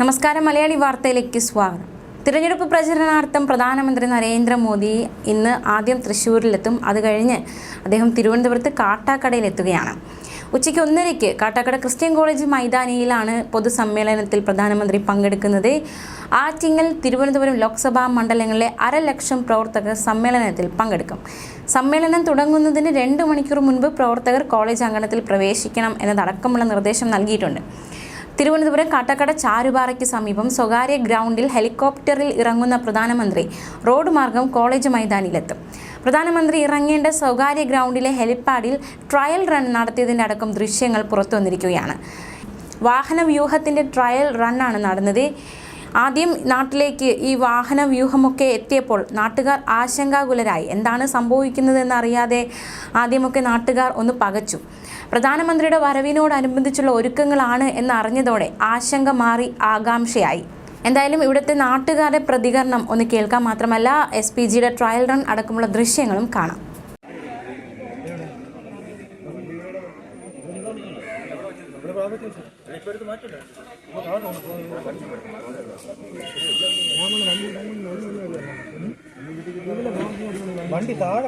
നമസ്കാരം. മലയാളി വാർത്തയിലേക്ക് സ്വാഗതം. തിരഞ്ഞെടുപ്പ് പ്രചരണാർത്ഥം പ്രധാനമന്ത്രി നരേന്ദ്രമോദി ഇന്ന് ആദ്യം തൃശ്ശൂരിലെത്തും അത് കഴിഞ്ഞ് അദ്ദേഹം തിരുവനന്തപുരത്ത് കാട്ടാക്കടയിലെത്തുകയാണ്. ഉച്ചയ്ക്ക് ഒന്നരയ്ക്ക് കാട്ടാക്കട ക്രിസ്ത്യൻ കോളേജ് മൈതാനിയിലാണ് പൊതുസമ്മേളനത്തിൽ പ്രധാനമന്ത്രി പങ്കെടുക്കുന്നത്. ആറ്റിങ്ങൽ തിരുവനന്തപുരം ലോക്സഭാ മണ്ഡലങ്ങളിലെ അരലക്ഷം പ്രവർത്തകർ സമ്മേളനത്തിൽ പങ്കെടുക്കും. സമ്മേളനം തുടങ്ങുന്നതിന് രണ്ട് മണിക്കൂർ മുൻപ് പ്രവർത്തകർ കോളേജ് അങ്കണത്തിൽ പ്രവേശിക്കണം എന്നതടക്കമുള്ള നിർദ്ദേശം നൽകിയിട്ടുണ്ട്. തിരുവനന്തപുരം കാട്ടക്കട ചാരുപാറയ്ക്ക് സമീപം സ്വകാര്യ ഗ്രൗണ്ടിൽ ഹെലികോപ്റ്ററിൽ ഇറങ്ങുന്ന പ്രധാനമന്ത്രി റോഡ് മാർഗം കോളേജ് മൈതാനിയിലെത്തും പ്രധാനമന്ത്രി ഇറങ്ങേണ്ട സ്വകാര്യ ഗ്രൗണ്ടിലെ ഹെലിപ്പാഡിൽ ട്രയൽ റൺ നടത്തിയതിന്റെ അടക്കം ദൃശ്യങ്ങൾ പുറത്തുവന്നിരിക്കുകയാണ്. വാഹന വ്യൂഹത്തിന്റെ ട്രയൽ റണ്ണാണ് നടന്നത്. ആദ്യം നാട്ടിലേക്ക് ഈ വാഹന വ്യൂഹമൊക്കെ എത്തിയപ്പോൾ നാട്ടുകാർ ആശങ്കാകുലരായി. എന്താണ് സംഭവിക്കുന്നതെന്ന് അറിയാതെ ആദ്യമൊക്കെ നാട്ടുകാർ ഒന്ന് പകച്ചു. പ്രധാനമന്ത്രിയുടെ വരവിനോടനുബന്ധിച്ചുള്ള ഒരുക്കങ്ങളാണ് എന്ന് അറിഞ്ഞതോടെ ആശങ്ക മാറി ആകാംക്ഷയായി. എന്തായാലും ഇവിടുത്തെ നാട്ടുകാരുടെ പ്രതികരണം ഒന്ന് കേൾക്കാൻ മാത്രമല്ല എസ് പി ജിയുടെ ട്രയൽ റൺ അടക്കമുള്ള ദൃശ്യങ്ങളും കാണാം. വണ്ടി താഴെ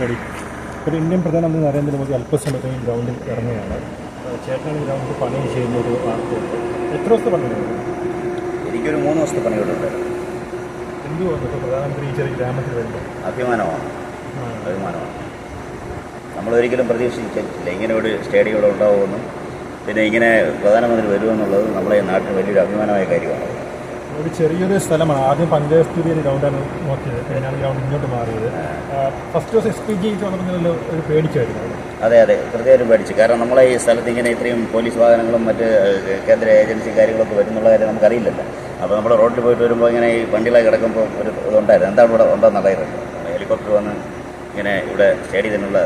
റെഡി ഒരു ഇന്ത്യൻ പ്രധാനമന്ത്രി നരേന്ദ്രമോദി അല്പസമയത്ത് ഗ്രൗണ്ടിൽ ഇറങ്ങുകയാണ്. ചേട്ടനാണ് ഗ്രൗണ്ടിൽ പണി ചെയ്യുന്ന ഒരു വാർത്തയുണ്ട് എത്ര ദിവസത്തെ പണിയുണ്ട് എനിക്കൊരു മൂന്ന് ദിവസത്തെ പണികളുണ്ട് എന്തുകൊണ്ട് ഇപ്പോൾ പ്രധാനമന്ത്രി ഈ ചെറിയ ഗ്രാമത്തിൽ വരുമ്പോൾ അഭിമാനമാണ്. അഭിമാനമാണ്. നമ്മളൊരിക്കലും പ്രതീക്ഷിച്ചിട്ടില്ല ഇങ്ങനെ ഒരു സ്റ്റേഡിയം ഇവിടെ ഉണ്ടാവുമെന്നും പിന്നെ ഇങ്ങനെ പ്രധാനമന്ത്രി വരുമെന്നുള്ളത് നമ്മളെ നാട്ടിൽ വലിയൊരു അഭിമാനമായ കാര്യമാണ്. ഒരു ചെറിയൊരു സ്ഥലമാണ്. ആദ്യം പഞ്ചായത്ത് ഗ്രൗണ്ടാണ് നോക്കിയത്. പിന്നെയാണ് ഗ്രൗണ്ട് ഇങ്ങോട്ട് മാറിയത്. ഫസ്റ്റ് ദിവസം എസ് പി ജി ഒരു പേടിച്ചായിരുന്നു. അതെ അതെ. കൃത്യമായിട്ടും പേടിച്ചു. കാരണം നമ്മളെ ഈ സ്ഥലത്ത് ഇങ്ങനെ ഇത്രയും പോലീസ് വാഹനങ്ങളും മറ്റ് കേന്ദ്ര ഏജൻസി കാര്യങ്ങളൊക്കെ വരുന്നുള്ള കാര്യം നമുക്കറിയില്ലല്ലോ. അപ്പോൾ നമ്മൾ റോഡിൽ പോയിട്ട് വരുമ്പോൾ ഇങ്ങനെ ഈ വണ്ടികളെ കിടക്കുമ്പോൾ ഒരു ഇതുണ്ടായിരുന്നു. എന്താണ് ഇവിടെ ഉണ്ടോയെന്ന് അറിയില്ല ഹെലികോപ്റ്റർ വന്ന് ഇങ്ങനെ ഇവിടെ സ്റ്റേഡിയത്തിനുള്ള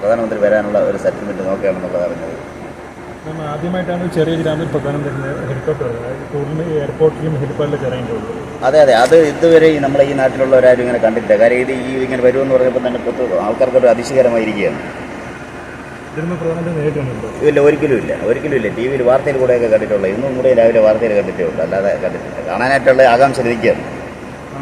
പ്രധാനമന്ത്രി വരാനുള്ള ഒരു സെറ്റിൽമെന്റ് നോക്കുകയാണെന്നുള്ളത് അറിഞ്ഞത്. നമ്മൾ ആദ്യമായിട്ടാണ് ചെറിയ ഗ്രാമത്തിൽ പ്രധാനമന്ത്രി ഹെലികോപ്റ്റർ കൂടുതലും എയർപോർട്ടിലും ഹെലിപ്പാഡിലൊക്കെ ഇറങ്ങിയിട്ടുള്ളത് അതെ അതെ. അത് ഇതുവരെ ഈ നമ്മുടെ ഈ നാട്ടിലുള്ളവരാരും ഇങ്ങനെ കണ്ടിട്ടില്ല. കാര്യം ഇത് ഈ ഇങ്ങനെ വരുമെന്ന് പറഞ്ഞപ്പോൾ തന്നെ പുറത്ത് ആൾക്കാർക്കൊരു അതിശയകരമായിരിക്കുകയാണ്. ഇല്ല ഒരിക്കലും ഇല്ല. ഒരിക്കലും ഇല്ല. ടി വിയിൽ വാർത്തയിൽ കൂടെയൊക്കെ കണ്ടിട്ടുള്ളൂ. ഇന്നും കൂടെ രാവിലെ വാർത്തയിൽ കണ്ടിട്ടേ ഉള്ളൂ. അല്ലാതെ കണ്ടിട്ടില്ല. കാണാനായിട്ടുള്ള ആകാംക്ഷ ഇരിക്കുകയാണ് ആ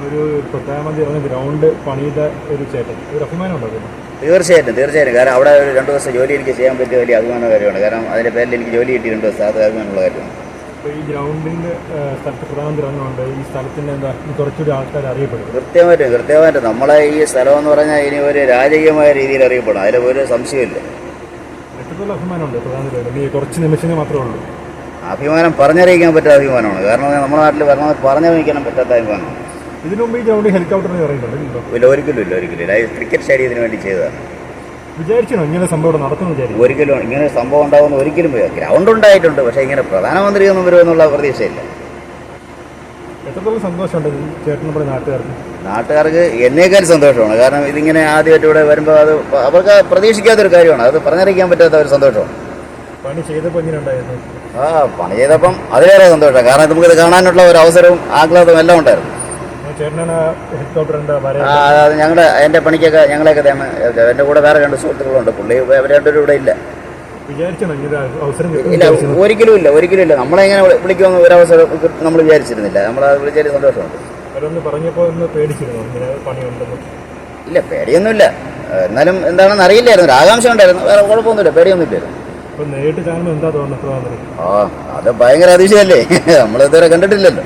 ഒരു പ്രധാനമന്ത്രി ഗ്രൗണ്ട് പണിത ഒരു ചേട്ടൻ. ഒരു അഭിമാനം ഉണ്ടാകുന്നു തീർച്ചയായിട്ടും തീർച്ചയായിട്ടും. കാരണം അവിടെ ഒരു രണ്ട് ദിവസം ജോലി എനിക്ക് ചെയ്യാൻ പറ്റിയ വലിയ അഭിമാന കാര്യമാണ്. കാരണം അതിന്റെ പേരിൽ എനിക്ക് ജോലി കിട്ടി രണ്ട് ദിവസം. അത് അഭിമാനമുള്ള കാര്യമാണ്. ഈ സ്ഥലത്ത് പ്രധാനമന്ത്രി ഈ എന്താ കുറച്ചുകൂടി ആൾക്കാർ അറിയപ്പെടും. കൃത്യമായിട്ടും കൃത്യമായിട്ടും. നമ്മളെ ഈ സ്ഥലം എന്ന് പറഞ്ഞാൽ ഇനി ഒരു രാജകീയമായ രീതിയിൽ അറിയപ്പെടും അതിൽ ഒരു സംശയമില്ല എത്രത്തോളം അഭിമാനമുണ്ട് പ്രധാനമന്ത്രി ഈ കുറച്ച് നിമിഷങ്ങൾ മാത്രമേ ഉള്ളൂ. അഭിമാനം പറഞ്ഞറിയിക്കാൻ പറ്റാത്ത അഭിമാനമാണ്. കാരണം നമ്മുടെ നാട്ടിൽ പറഞ്ഞ പറഞ്ഞറിയിക്കാൻ പറ്റാത്ത അഭിമാനമാണ്. ഇതിനു മുമ്പ് ഈ ഗ്രൗണ്ടിൽ ഹെലികോപ്റ്ററിൽ ഇറങ്ങിയിട്ടുണ്ട് ഇല്ലല്ലോ ഇല്ല ഒരിക്കലും ഇല്ല ഒരിക്കലും ഇല്ല. ക്രിക്കറ്റ് സ്റ്റേഡിയത്തിന് വേണ്ടി ചെയ്തതാണ്. വിചാരിച്ചോ ഇങ്ങനെ സംഭവം നടത്തുന്നു ഒരിക്കലും ഇങ്ങനെ സംഭവം ഉണ്ടാകുമെന്ന് ഒരിക്കലും ഗ്രൗണ്ട് ഉണ്ടായിട്ടുണ്ട് പക്ഷേ ഇങ്ങനെ പ്രധാനമന്ത്രി ഒന്നും വരുമെന്നുള്ള പ്രതീക്ഷയില്ല. എത്രത്തോളം സന്തോഷമുണ്ട് ചേട്ടൻ നമ്മുടെ നാട്ടുകാർക്ക്? നാട്ടുകാർക്ക് എന്നേക്കാൾ സന്തോഷമാണ്. കാരണം ഇതിങ്ങനെ ആദ്യമായിട്ട് ഇവിടെ വരുമ്പോൾ അത് അവർക്ക് പ്രതീക്ഷിക്കാത്തൊരു കാര്യമാണ്. അത് പറഞ്ഞറിയിക്കാൻ പറ്റാത്ത ഒരു സന്തോഷമാണ്. പണി ചെയ്തപ്പോൾ എങ്ങനെ ഉണ്ടായിരുന്നു? ആ പണി ചെയ്തപ്പം അതിലേറെ സന്തോഷമാണ്. കാരണം നമുക്കിത് കാണാനുള്ള ഒരു അവസരവും ആഹ്ലാദവും എല്ലാം ഉണ്ടായിരുന്നു. ആ ചേട്ടനാണ് ഹെലികോപ്റ്ററിന്റെ വര ആ, അത് ഞങ്ങളുടെ എന്റെ പണിക്കൊക്കെ ഞങ്ങളെയൊക്കെ എന്റെ എന്റെ കൂടെ വേറെ രണ്ട് സുഹൃത്തുക്കളുണ്ട്. പുള്ളി രണ്ടുപേരും ഇവിടെ ഇല്ല. ഇല്ല ഒരിക്കലും ഇല്ല ഒരിക്കലും ഇല്ല. നമ്മളെ ഇങ്ങനെ വിളിക്കുമെന്ന് ഒരു അവസരം നമ്മൾ വിചാരിച്ചിരുന്നില്ല. നമ്മൾ വിളിച്ചതിൽ സന്തോഷമുണ്ട്. ഇല്ല പേടിയൊന്നുമില്ല. എന്നാലും എന്താണെന്ന് അറിയില്ലായിരുന്നു. ഒരു ആകാംക്ഷ ഉണ്ടായിരുന്നു. വേറെ കുഴപ്പമൊന്നുമില്ല പേടിയൊന്നുമില്ലായിരുന്നു. ആ അത് ഭയങ്കര അതിശയല്ലേ നമ്മളിതുവരെ കണ്ടിട്ടില്ലല്ലോ.